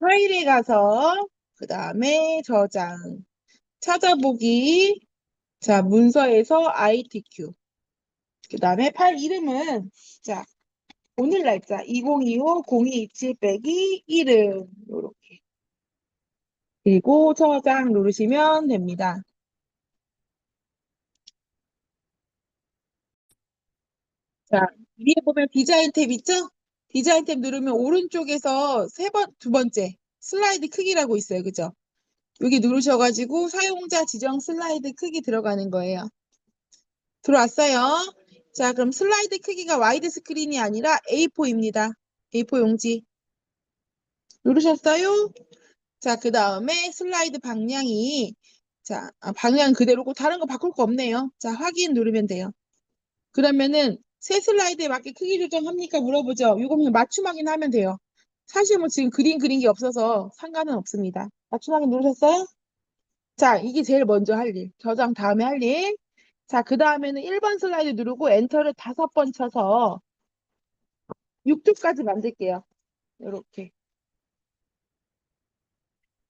파일에 가서 그 다음에 저장. 찾아보기. 자 문서에서 ITQ 그 다음에 파일 이름은 자 오늘 날짜 2025-0227 빼기 이름 요렇게. 그리고 저장 누르시면 됩니다. 자, 위에 보면 디자인 탭 있죠? 디자인 탭 누르면 오른쪽에서 세 번, 두 번째 슬라이드 크기라고 있어요. 그죠? 여기 누르셔가지고 사용자 지정 슬라이드 크기 들어가는 거예요. 들어왔어요. 자, 그럼 슬라이드 크기가 와이드 스크린이 아니라 A4입니다. A4 용지. 누르셨어요? 자, 그 다음에 슬라이드 방향이 자, 아, 방향 그대로고 다른 거 바꿀 거 없네요. 자, 확인 누르면 돼요. 그러면은 새 슬라이드에 맞게 크기 조정합니까? 물어보죠. 그냥 맞춤 확인하면 돼요. 사실 뭐 지금 그림 그린 게 없어서 상관은 없습니다. 맞춤 확인 누르셨어요? 자, 이게 제일 먼저 할 일. 저장 다음에 할 일. 자, 그 다음에는 1번 슬라이드 누르고 엔터를 다섯 번 쳐서 6조까지 만들게요. 이렇게.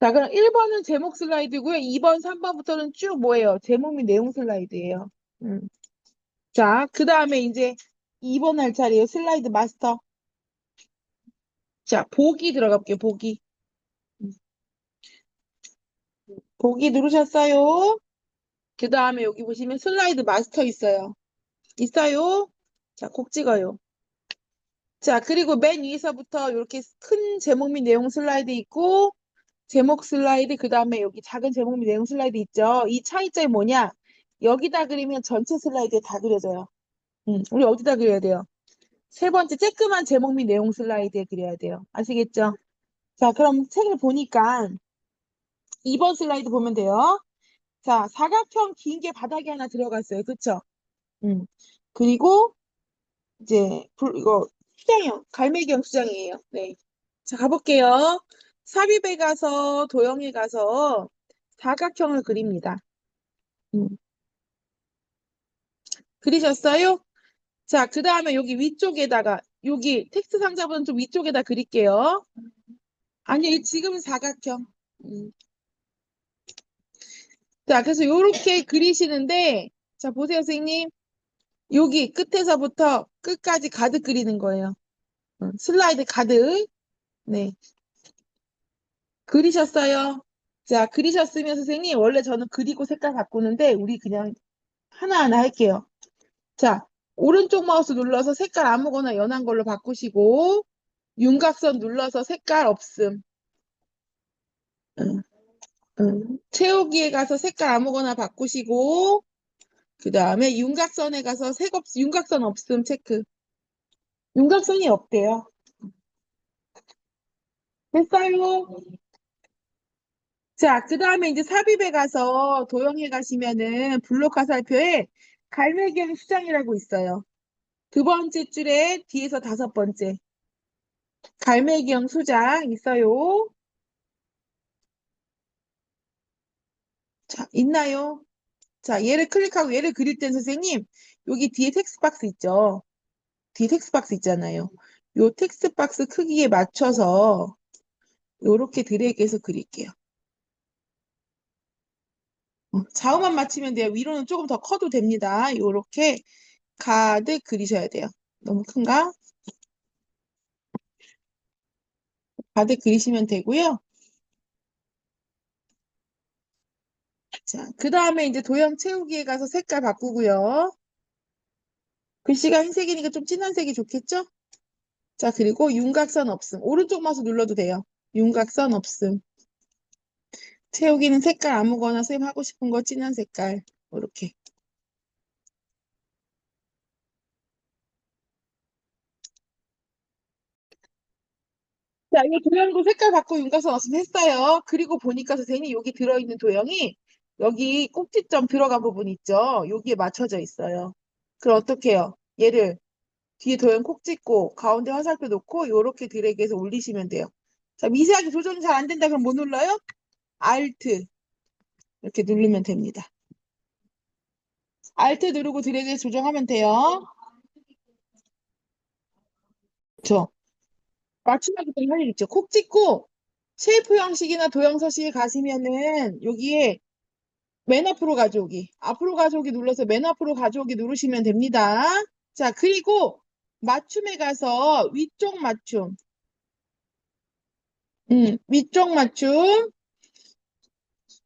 자, 그럼 1번은 제목 슬라이드고요. 2번, 3번부터는 쭉 뭐예요? 제목 및 내용 슬라이드예요. 음. 자, 그 다음에 이제 2번 할 차례예요. 슬라이드 마스터. 자, 보기 들어가 볼게요. 보기. 음. 보기 누르셨어요? 그 다음에 여기 보시면 슬라이드 마스터 있어요. 있어요? 자, 콕 찍어요. 자, 그리고 맨 위에서부터 이렇게 큰 제목 및 내용 슬라이드 있고, 제목 슬라이드, 그 다음에 여기 작은 제목 및 내용 슬라이드 있죠? 이 차이점이 뭐냐? 여기다 그리면 전체 슬라이드에 다 그려져요. 음, 우리 어디다 그려야 돼요? 세 번째, 쬐끄만 제목 및 내용 슬라이드에 그려야 돼요. 아시겠죠? 자, 그럼 책을 보니까 2번 슬라이드 보면 돼요. 자, 사각형 긴 게 바닥에 하나 들어갔어요. 그쵸? 음. 그리고 이제 불, 이거 수장형, 갈매기형 수장이에요. 네. 자, 가볼게요. 삽입에 가서 도형에 가서 사각형을 그립니다. 음. 그리셨어요? 자, 그 다음에 여기 위쪽에다가 여기 텍스트 상자보다는 좀 위쪽에다 그릴게요. 아니, 지금은 사각형. 음. 자, 그래서 요렇게 그리시는데, 자, 보세요, 선생님. 여기 끝에서부터 끝까지 가득 그리는 거예요. 어, 슬라이드 가득. 네. 그리셨어요? 자, 그리셨으면 선생님, 원래 저는 그리고 색깔 바꾸는데, 우리 그냥 하나하나 할게요. 자, 오른쪽 마우스 눌러서 색깔 아무거나 연한 걸로 바꾸시고, 윤곽선 눌러서 색깔 없음. 응, 응. 채우기에 가서 색깔 아무거나 바꾸시고, 그 다음에 윤곽선에 가서 색 없, 윤곽선 없음 체크. 윤곽선이 없대요. 됐어요? 자, 그 다음에 이제 삽입에 가서 도형에 가시면은 블록 화살표에 갈매기형 수장이라고 있어요. 두 번째 줄에 뒤에서 다섯 번째. 갈매기형 수장 있어요. 자, 있나요? 자, 얘를 클릭하고 얘를 그릴 땐 선생님, 여기 뒤에 텍스트 박스 있죠? 뒤에 텍스트 박스 있잖아요. 요 텍스트 박스 크기에 맞춰서 요렇게 드래그해서 그릴게요. 어, 좌우만 맞추면 돼요. 위로는 조금 더 커도 됩니다. 요렇게 가득 그리셔야 돼요. 너무 큰가? 가득 그리시면 되고요. 자, 그 다음에 이제 도형 채우기에 가서 색깔 바꾸고요. 글씨가 흰색이니까 좀 진한 색이 좋겠죠? 자, 그리고 윤곽선 없음. 오른쪽 마우스 눌러도 돼요. 윤곽선 없음. 채우기는 색깔 아무거나 쌤 하고 싶은 거 진한 색깔. 이렇게. 자, 이 도형도 색깔 바꾸고 윤곽선 없음 했어요. 그리고 보니까 선생님이 여기 들어있는 도형이 여기 꼭지점 들어간 부분 있죠? 여기에 맞춰져 있어요. 그럼 어떻게 해요? 얘를 뒤에 도형 콕 찍고 가운데 화살표 놓고 이렇게 드래그해서 올리시면 돼요. 자, 미세하게 조정이 잘 안 된다 그럼 뭐 눌러요? Alt 이렇게 누르면 됩니다. Alt 누르고 드래그해서 조정하면 돼요. 그렇죠? 때문에 할 일 있죠. 콕 찍고 쉐이프 형식이나 도형 서식에 가시면은 여기에 맨 앞으로 가져오기, 앞으로 가져오기 눌러서 맨 앞으로 가져오기 누르시면 됩니다. 자, 그리고 맞춤에 가서 위쪽 맞춤. 음, 위쪽 맞춤.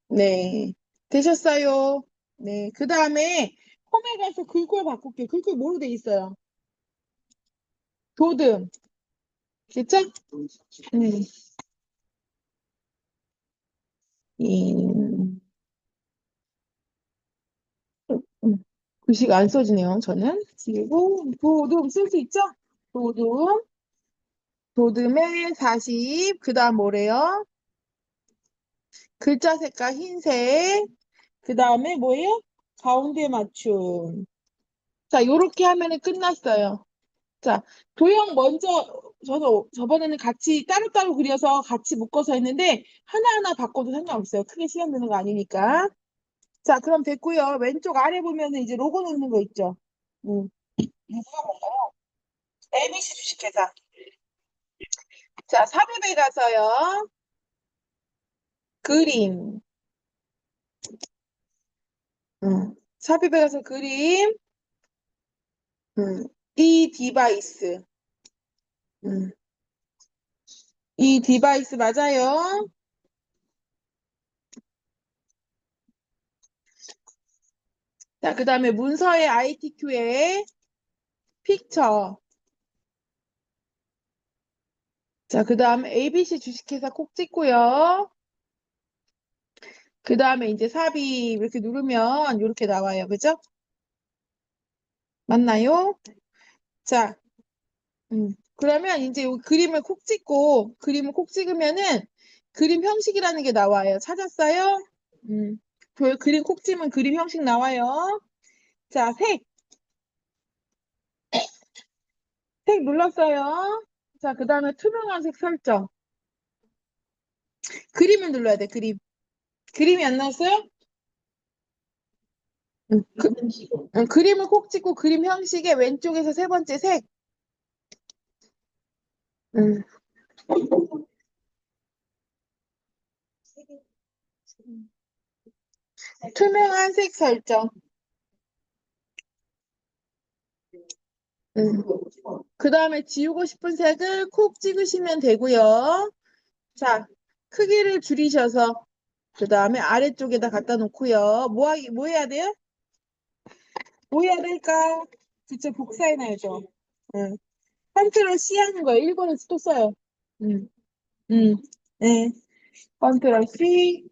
네. 되셨어요? 네. 그 다음에 홈에 가서 글꼴 바꿀게요. 글꼴 뭐로 돼 있어요? 도듬. 음. 음. 음. 글씨가 안 써지네요, 저는. 그리고 도듬 쓸 수 있죠? 도듬. 도듬에 40. 그 다음 뭐래요? 글자 색깔 흰색. 그 다음에 뭐예요? 가운데 맞춤. 자, 요렇게 하면은 끝났어요. 자, 도형 먼저, 저도 저번에는 같이 따로따로 그려서 같이 묶어서 했는데, 하나하나 바꿔도 상관없어요. 크게 시간 드는 거 아니니까. 자, 그럼 됐고요. 왼쪽 아래 보면은 이제 로고 넣는 거 있죠? 음. 이거가 뭔가요? ABC 주식회사. 자, 삽입에 가서요. 그림. 음. 삽입에 가서 그림. 음. 이 디바이스. 음. 이 디바이스 맞아요? 자, 그 다음에 문서의 ITQ에 픽처. 자, 그 다음에 ABC 주식회사 콕 찍고요. 그 다음에 이제 삽입 이렇게 누르면 이렇게 나와요. 그죠? 맞나요? 자, 음, 그러면 이제 요 그림을 콕 찍고 그림을 콕 찍으면은 그림 형식이라는 게 나와요. 찾았어요? 음, 그 그림 콕 찍으면 그림 형식 나와요. 자, 색. 색 눌렀어요. 자, 그 다음에 투명한 색 설정. 그림을 눌러야 돼, 그림. 그림이 안 나왔어요? 음, 그, 음, 그림을 콕 찍고 그림 형식의 왼쪽에서 세 번째 색. 음. 투명한 색 설정. 음. 그 다음에 지우고 싶은 색을 콕 찍으시면 되고요. 자, 크기를 줄이셔서 그 다음에 아래쪽에다 갖다 놓고요. 뭐, 하기, 뭐 해야 돼요? 뭐 해야 될까? 그쵸, 복사해놔야죠. 응. 컨트롤 C 하는 거예요. 1번에서 또 써요. 응. 응. 네. 컨트롤 C.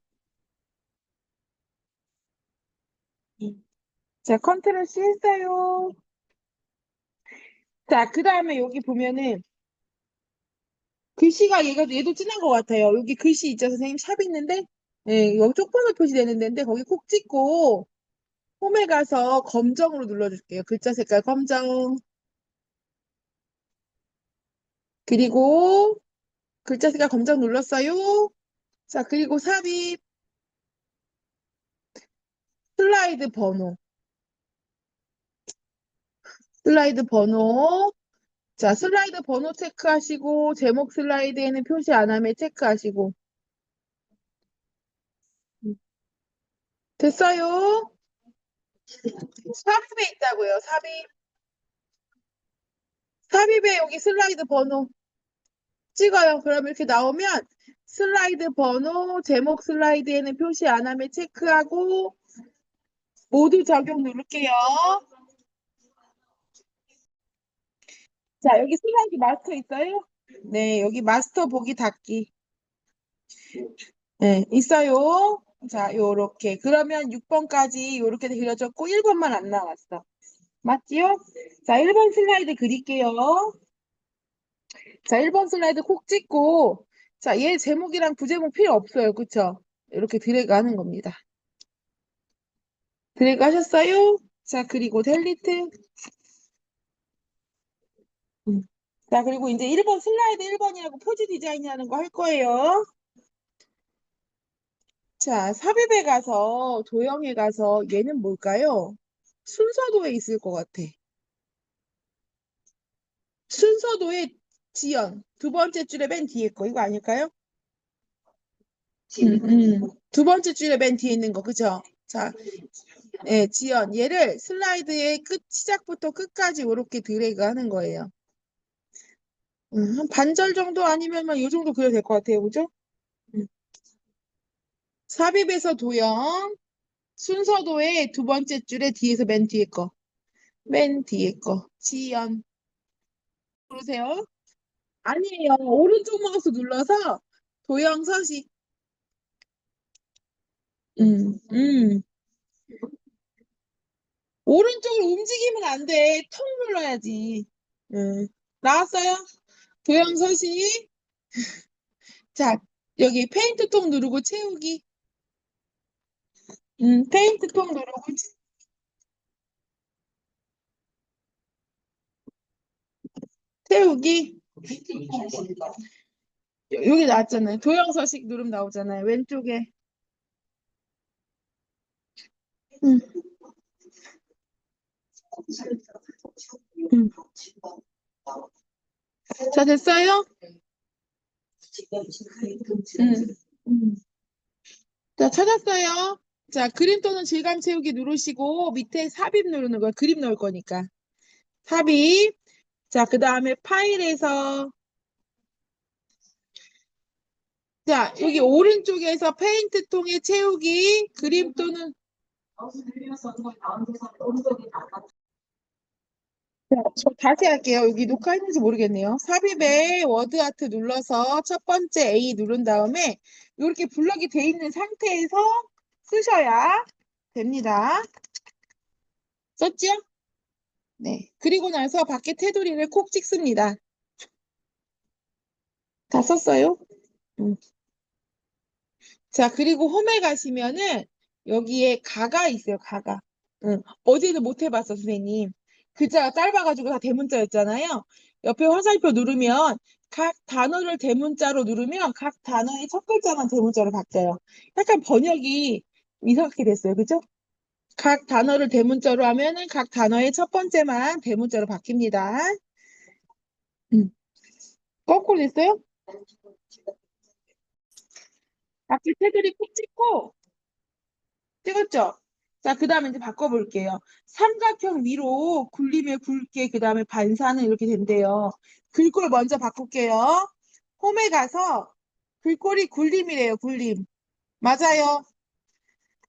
자, 컨트롤 C 했어요. 자, 그 다음에 여기 보면은 글씨가 얘가 얘도 진한 것 같아요. 여기 글씨 있죠, 선생님? 샵 있는데, 예, 여기 쪽번호 표시되는 데인데 거기 콕 찍고 홈에 가서 검정으로 눌러줄게요. 글자 색깔 검정. 그리고 글자 색깔 검정 눌렀어요. 자, 그리고 삽입 슬라이드 번호. 슬라이드 번호. 자, 슬라이드 번호 체크하시고 제목 슬라이드에는 표시 안 하면 체크하시고. 됐어요? 삽입에 있다고요, 삽입. 삽입에 여기 슬라이드 번호 찍어요. 그럼 이렇게 나오면 슬라이드 번호, 제목 슬라이드에는 표시 안 하면 체크하고 모두 적용 누를게요. 자, 여기 슬라이드 마스터 있어요? 네, 여기 마스터 보기 닫기. 네, 있어요. 자, 요렇게. 그러면 6번까지 요렇게 그려졌고 1번만 안 나왔어. 맞지요? 자, 1번 슬라이드 그릴게요. 자, 1번 슬라이드 콕 찍고 자, 얘 제목이랑 부제목 필요 없어요. 그쵸? 이렇게 드래그 하는 겁니다. 드래그 하셨어요? 자, 그리고 델리트. 음. 자, 그리고 이제 1번 슬라이드 1번이라고 표지 디자인이라는 거 할 거예요. 자, 삽입에 가서 도형에 가서 얘는 뭘까요? 순서도에 있을 것 같아. 순서도에 지연. 두 번째 줄에 맨 뒤에 거. 이거 아닐까요? 음, 음. 두 번째 줄에 맨 뒤에 있는 거. 그죠? 자, 예, 지연. 얘를 슬라이드의 끝, 시작부터 끝까지 이렇게 드래그 하는 거예요. 음, 한 반절 정도 아니면 이 정도 그려도 될 것 같아요. 그죠? 음. 삽입에서 도형. 순서도의 두 번째 줄에 뒤에서 맨 뒤에 거. 맨 뒤에 거. 지연. 보세요. 아니에요. 오른쪽 마우스 눌러서 도형 서식. 음, 음. 오른쪽으로 움직이면 안 돼. 턱 눌러야지. 음. 나왔어요? 도형 서식. 자, 여기 페인트 통 누르고 채우기. 음, 페인트 통 누르고 채- 채우기. 여- 여기 나왔잖아요. 도형 서식 누르면 나오잖아요. 왼쪽에. 음. 음. 자, 됐어요? 음. 음. 자, 찾았어요. 자, 그림 또는 질감 채우기 누르시고 밑에 삽입 누르는 거예요. 그림 넣을 거니까. 삽입. 자, 그 다음에 파일에서 자, 여기 오른쪽에서 페인트 통에 채우기 그림 또는 자, 저 다시 할게요. 여기 녹화했는지 모르겠네요. 삽입에 워드 아트 눌러서 첫 번째 A 누른 다음에 이렇게 블럭이 돼 있는 상태에서 쓰셔야 됩니다. 썼죠? 네. 그리고 나서 밖에 테두리를 콕 찍습니다. 다 썼어요? 음. 자, 그리고 홈에 가시면은 여기에 가가 있어요, 가가. 응. 어제는 못 해봤어, 선생님. 글자가 짧아가지고 다 대문자였잖아요. 옆에 화살표 누르면 각 단어를 대문자로 누르면 각 단어의 첫 글자만 대문자로 바뀌어요. 약간 번역이 이상하게 됐어요. 그죠? 각 단어를 대문자로 하면은 각 단어의 첫 번째만 대문자로 바뀝니다. 음. 거꾸로 됐어요? 앞에 테두리 콕 찍고 찍었죠? 자, 그 다음에 이제 바꿔볼게요. 삼각형 위로 굴림에 굵게 그 다음에 반사는 이렇게 된대요. 글꼴 먼저 바꿀게요. 홈에 가서 글꼴이 굴림이래요. 굴림. 맞아요.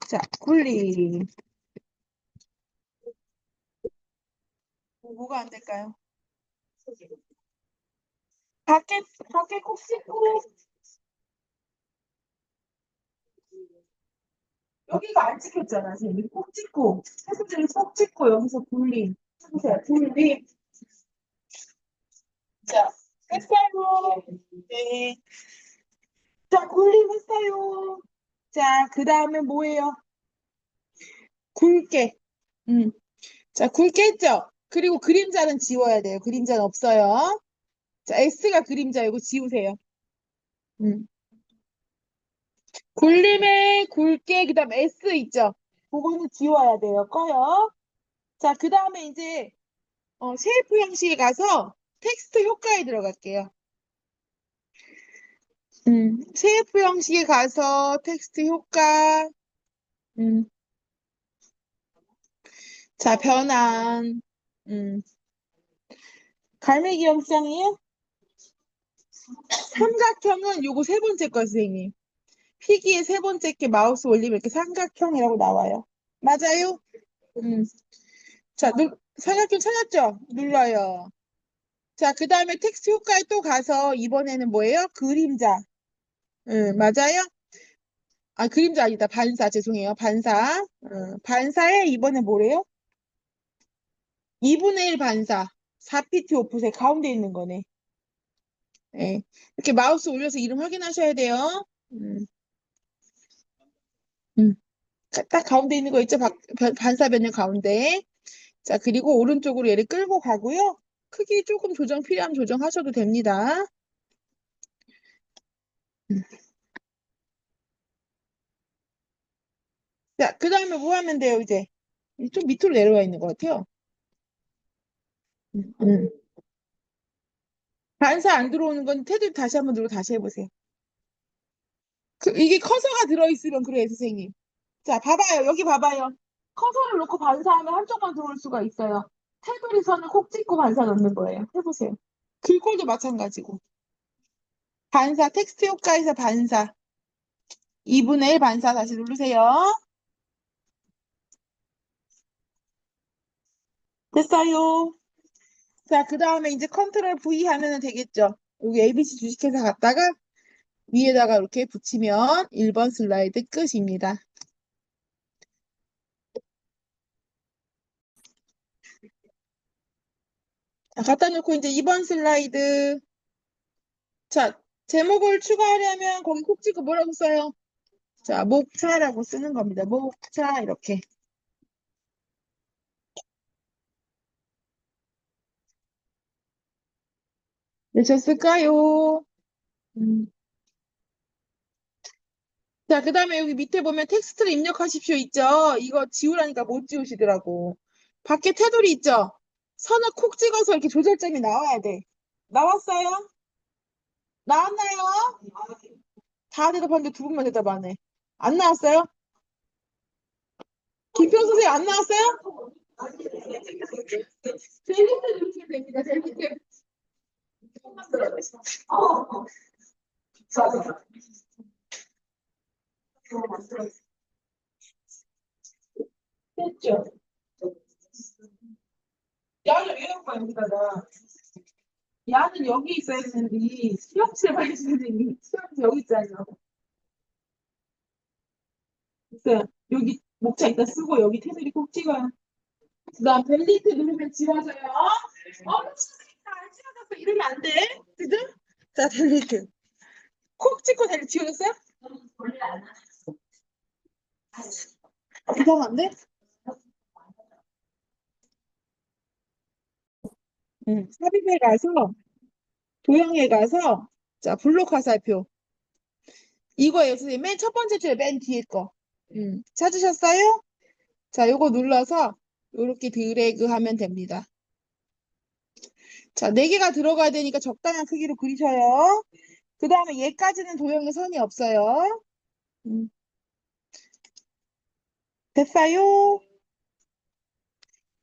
자, 굴림. 뭐가 안 될까요? 밖에, 밖에 콕 찍고 여기가 안 찍혔잖아, 선생님. 콕 찍고 해수들이 콕 찍고 여기서 굴림. 보세요, 굴림. 자, 했어요. 네. 자, 굴림 했어요. 자, 그 다음에 뭐예요? 굵게. 음. 자, 굵게 했죠? 그리고 그림자는 지워야 돼요. 그림자는 없어요. 자, S가 그림자 이거 지우세요. 음. 굴림에 굵게 그 다음 S 있죠? 그거는 지워야 돼요. 꺼요. 자, 그 다음에 이제 어, 쉐이프 형식에 가서 텍스트 효과에 들어갈게요. 음, 쉐이프 형식에 가서 텍스트 효과. 음. 자, 변환. 음. 갈매기 영상이에요? 삼각형은 요거 세 번째 거, 선생님. 피기의 세 번째 게 마우스 올리면 이렇게 삼각형이라고 나와요. 맞아요? 음. 자, 눌, 삼각형 찾았죠? 눌러요. 자, 그 다음에 텍스트 효과에 또 가서 이번에는 뭐예요? 그림자. 음, 맞아요? 아, 그림자 아니다. 반사. 죄송해요. 반사. 음, 반사에 이번에 뭐래요? 2분의 1 반사. 4pt 오프셋 가운데 있는 거네. 네. 이렇게 마우스 올려서 이름 확인하셔야 돼요. 음. 음. 딱- 딱 가운데 있는 거 있죠? 바- 변- 반사 변형 가운데. 자, 그리고 오른쪽으로 얘를 끌고 가고요. 크기 조금 조정 필요하면 조정하셔도 됩니다. 음. 자, 그 다음에 뭐 하면 돼요, 이제? 좀 밑으로 내려와 있는 것 같아요. 음, 음. 반사 안 들어오는 건 테두리 다시 한번 누르고 다시 해보세요. 그, 이게 커서가 들어있으면 그래요, 선생님. 자, 봐봐요. 여기 봐봐요. 커서를 놓고 반사하면 한쪽만 들어올 수가 있어요. 테두리 선을 콕 찍고 반사 넣는 거예요. 해보세요. 글꼴도 마찬가지고. 반사, 텍스트 효과에서 반사. 2분의 1 반사 다시 누르세요. 됐어요. 자, 그 다음에 이제 컨트롤 V 하면 되겠죠. 여기 ABC 주식회사 갔다가 위에다가 이렇게 붙이면 1번 슬라이드 끝입니다. 자, 갖다 놓고 이제 2번 슬라이드. 자, 제목을 추가하려면 찍고 뭐라고 써요? 자, 목차라고 쓰는 겁니다. 목차 이렇게. 되셨을까요? 음. 자, 그 다음에 여기 밑에 보면 텍스트를 입력하십시오 있죠? 이거 지우라니까 못 지우시더라고. 밖에 테두리 있죠? 선을 콕 찍어서 이렇게 조절점이 나와야 돼. 나왔어요? 나왔나요? 다 대답하는데 두 분만 대답 안 해. 안 나왔어요? 김평 선생님 안 나왔어요? 누르시면 됩니다. 제일 밑에. 됐죠? 왜 여기 여기다가 야는 여기 있어야 되는데 수영실 봐야 되는데 수영실 여기 있잖아요. 있어요. 여기 목차 이따 쓰고 여기 테두리 꼭 찍어요. 그다음 벨리트 누르면 지워져요. 어, 선생님 나안 지워졌어. 이러면 안 돼. 그죠? 자, 벨리트. 콕 찍고 벨리트 지워졌어요? 이상한데? 응, 삽입에 가서 도형에 가서 자 블록 화살표. 이거예요 선생님 맨 첫 번째 줄에 맨 뒤에 거. 음, 찾으셨어요? 자 요거 눌러서 요렇게 드래그 하면 됩니다. 자 4개가 들어가야 되니까 적당한 크기로 그리셔요. 그 다음에 얘까지는 도형에 선이 없어요. 음. 됐어요?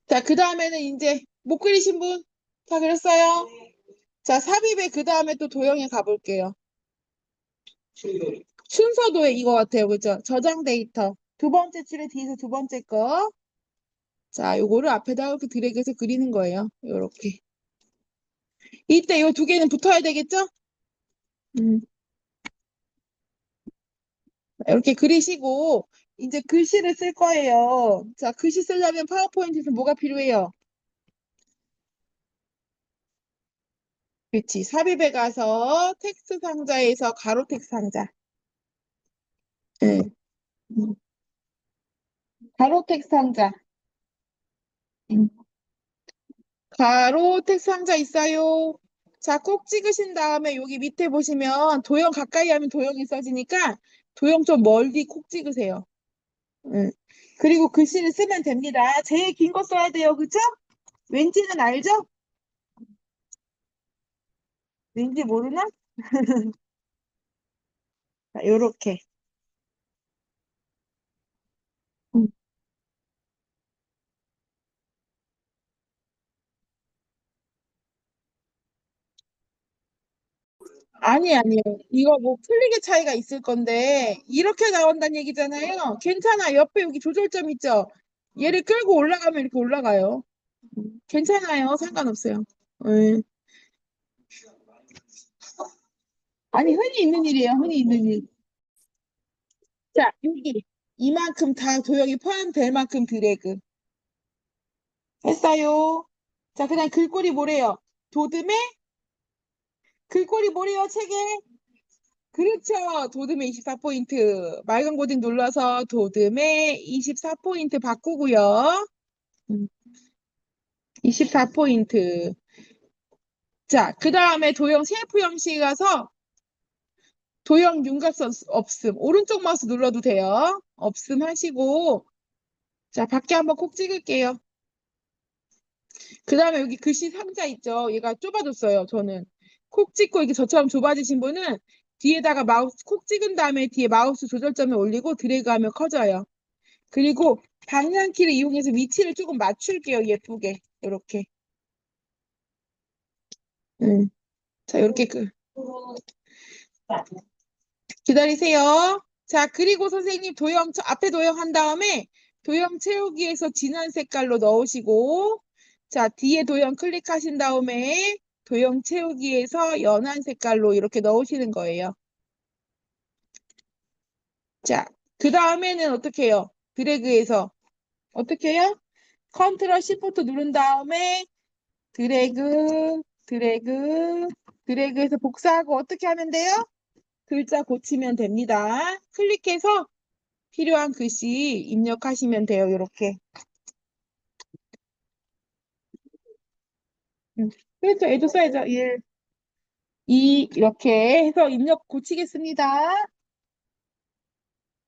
자 그 다음에는 이제 못 그리신 분 다 그렸어요? 자, 삽입에 그 다음에 또 도형에 가볼게요. 순서 도형 이거 같아요. 그죠? 저장 데이터. 두 번째 줄에 뒤에서 두 번째 거. 자, 요거를 앞에다 이렇게 드래그해서 그리는 거예요. 요렇게. 이때 요 두 개는 붙어야 되겠죠? 음. 이렇게 그리시고 이제 글씨를 쓸 거예요. 자, 글씨 쓰려면 파워포인트에서 뭐가 필요해요? 그렇지. 삽입에 가서 텍스트 상자에서 가로 텍스트 상자. 네. 음. 가로 텍스트 상자. 음. 가로 텍스트 상자 있어요. 자, 꼭 찍으신 다음에 여기 밑에 보시면 도형 가까이 하면 도형이 써지니까 도형 좀 멀리 콕 찍으세요. 응. 그리고 글씨를 쓰면 됩니다. 제일 긴 거 써야 돼요. 그죠? 왠지는 알죠? 왠지 모르나? 자, 요렇게. 음. 아니, 아니에요. 이거 뭐 클릭의 차이가 있을 건데, 이렇게 나온다는 얘기잖아요. 괜찮아. 옆에 여기 조절점 있죠? 얘를 끌고 올라가면 이렇게 올라가요. 음, 괜찮아요. 상관없어요. 예. 아니, 흔히 있는 일이에요. 흔히 있는 일. 자, 여기. 이만큼 다 도형이 포함될 만큼 드래그. 했어요. 자, 그다음 글꼴이 뭐래요? 도듬에? 글꼴이 뭐래요, 책에? 그렇죠. 도듬에 24포인트. 맑은 고딩 눌러서 도듬에 24포인트 바꾸고요. 음. 24포인트. 자, 그 다음에 도형 CF 형식에 가서 도형 윤곽선 없음. 오른쪽 마우스 눌러도 돼요. 없음 하시고 자, 밖에 한번 콕 찍을게요. 그 다음에 여기 글씨 상자 있죠? 얘가 좁아졌어요, 저는. 콕 찍고 이렇게 저처럼 좁아지신 분은 뒤에다가 마우스 콕 찍은 다음에 뒤에 마우스 조절점을 올리고 드래그하면 커져요. 그리고 방향키를 이용해서 위치를 조금 맞출게요. 예쁘게. 이렇게. 음. 자, 이렇게 그 기다리세요. 자, 그리고 선생님 도형 쳐- 앞에 도형 한 다음에 도형 채우기에서 진한 색깔로 넣으시고 자, 뒤에 도형 클릭하신 다음에 도형 채우기에서 연한 색깔로 이렇게 넣으시는 거예요. 자, 그 다음에는 어떻게 해요? 드래그해서 어떻게 해요? 컨트롤 시프트 누른 다음에 드래그, 드래그, 드래그해서 복사하고 어떻게 하면 돼요? 글자 고치면 됩니다. 클릭해서 필요한 글씨 입력하시면 돼요. 이렇게. 음, 그렇죠. 애도 써야죠. 1, 2 이렇게 해서 입력 고치겠습니다.